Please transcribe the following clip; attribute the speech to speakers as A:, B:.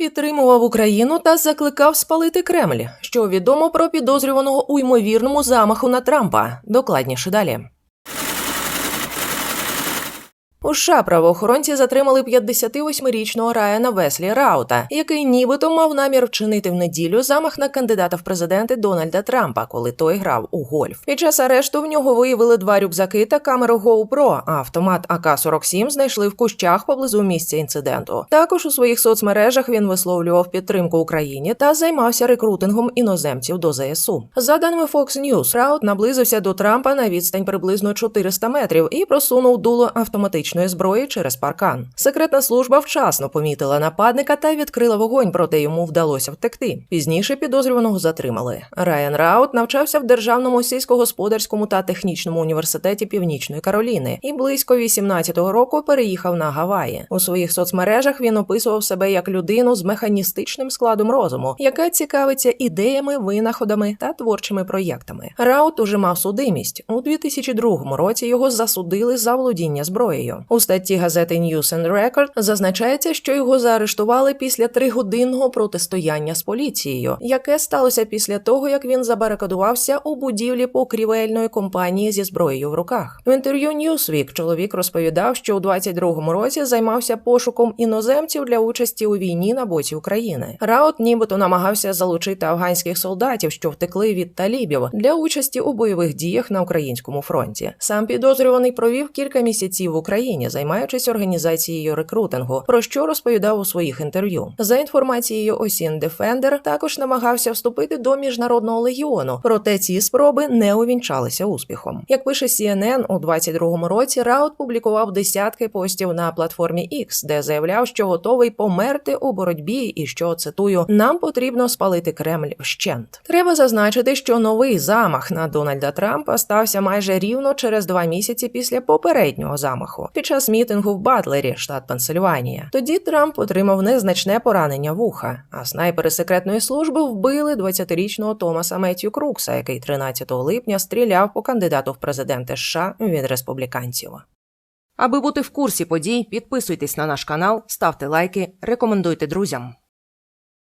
A: підтримував Україну та закликав спалити Кремль, що відомо про підозрюваного у ймовірному замаху на Трампа. Докладніше далі. У США правоохоронці затримали 58-річного Райана Веслі Раута, який нібито мав намір вчинити в неділю замах на кандидата в президенти Дональда Трампа, коли той грав у гольф. Під час арешту в нього виявили два рюкзаки та камеру GoPro, а автомат АК-47 знайшли в кущах поблизу місця інциденту. Також у своїх соцмережах він висловлював підтримку Україні та займався рекрутингом іноземців до ЗСУ. За даними Fox News, Раут наблизився до Трампа на відстань приблизно 400 метрів і просунув дуло автоматичної зброї через паркан. Секретна служба вчасно помітила нападника та відкрила вогонь, проте йому вдалося втекти. Пізніше підозрюваного затримали. Райан Раут навчався в державному сільськогосподарському та технічному університеті Північної Кароліни і близько 18-го року переїхав на Гаваї. У своїх соцмережах він описував себе як людину з механістичним складом розуму, яка цікавиться ідеями, винаходами та творчими проєктами. Раут уже мав судимість у 2002 році. Його засудили за володіння зброєю. У статті газети News and Record зазначається, що його заарештували після тригодинного протистояння з поліцією, яке сталося після того, як він забарикадувався у будівлі покрівельної компанії зі зброєю в руках. В інтерв'ю Newsweek чоловік розповідав, що у 22-му році займався пошуком іноземців для участі у війні на боці України. Раут нібито намагався залучити афганських солдатів, що втекли від талібів, для участі у бойових діях на українському фронті. Сам підозрюваний провів кілька місяців в Україні, займаючись організацією рекрутингу, про що розповідав у своїх інтерв'ю. За інформацією Осін Defender, також намагався вступити до міжнародного легіону, проте ці спроби не увінчалися успіхом. Як пише CNN, у 22-му році Раут публікував десятки постів на платформі X, де заявляв, що готовий померти у боротьбі, і що цитую: нам потрібно спалити Кремль вщент. Треба зазначити, що новий замах на Дональда Трампа стався майже рівно через два місяці після попереднього замаху під час мітингу в Батлері, штат Пенсильванія. Тоді Трамп отримав незначне поранення вуха, а снайпери секретної служби вбили 20-річного Томаса Меттю Крукса, який 13 липня стріляв по кандидату в президенти США від республіканців. Аби бути в курсі подій, підписуйтесь на наш канал, ставте лайки, рекомендуйте друзям.